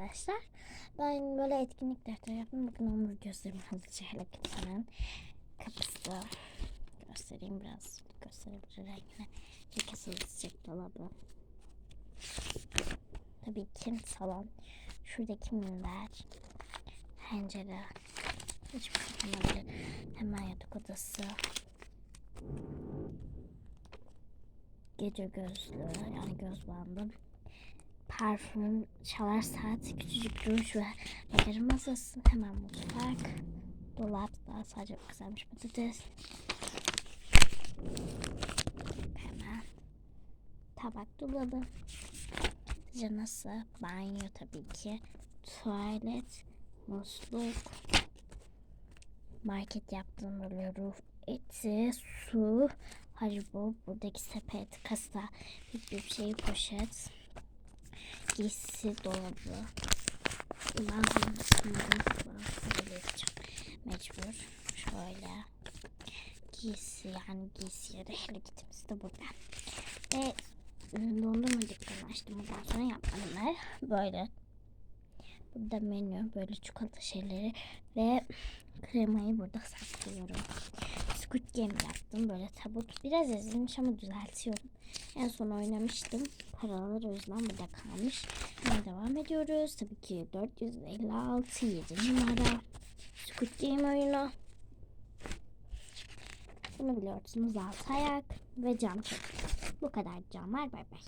arkadaşlar. Ben böyle etkinlik defteri yaptım. Bakın onun gözlerimi hızlıca hareket eden kapısı. Göstereyim biraz. Gösterebilir rengini. Yıkası sıcak dolabı. Tabii ki salon. Şuradaki minder. Pencere. Hiç bakılabilir. Hemen yatak odası. Gece gözlüğü yani göz bandım. Parfüm, çalar saat, küçücük ruj ve makyaj masası. Hemen mutfak. Dolap daha sadece kızarmış patates. Hemen tabak dolabı. Canası, banyo tabii ki. Tuvalet, musluk. Market yaptığım böyle ruh eti, su, haribo, buradaki sepet, kasa, bir şey poşet, giysi dolabı. Yapacağım. Mecbur. Şöyle. Giysi yani giysi yeri hareketimiz de burada. Ve dondurma dükkanı açtım. Ondan sonra yapmadılar. Böyle. Burada menü, böyle çikolata şeyleri ve kremayı burada saklıyorum. Squid Game yaptım. Böyle tabut. Biraz ezilmiş ama düzeltiyorum. En son oynamıştım. Paralar o yüzden burada kalmış. Şimdi devam ediyoruz. Tabii ki 456 7 numara. Squid Game oyunu. Bunu biliyorsunuz. Altı ayak ve cam çek. Bu kadar cam var. Bay bay.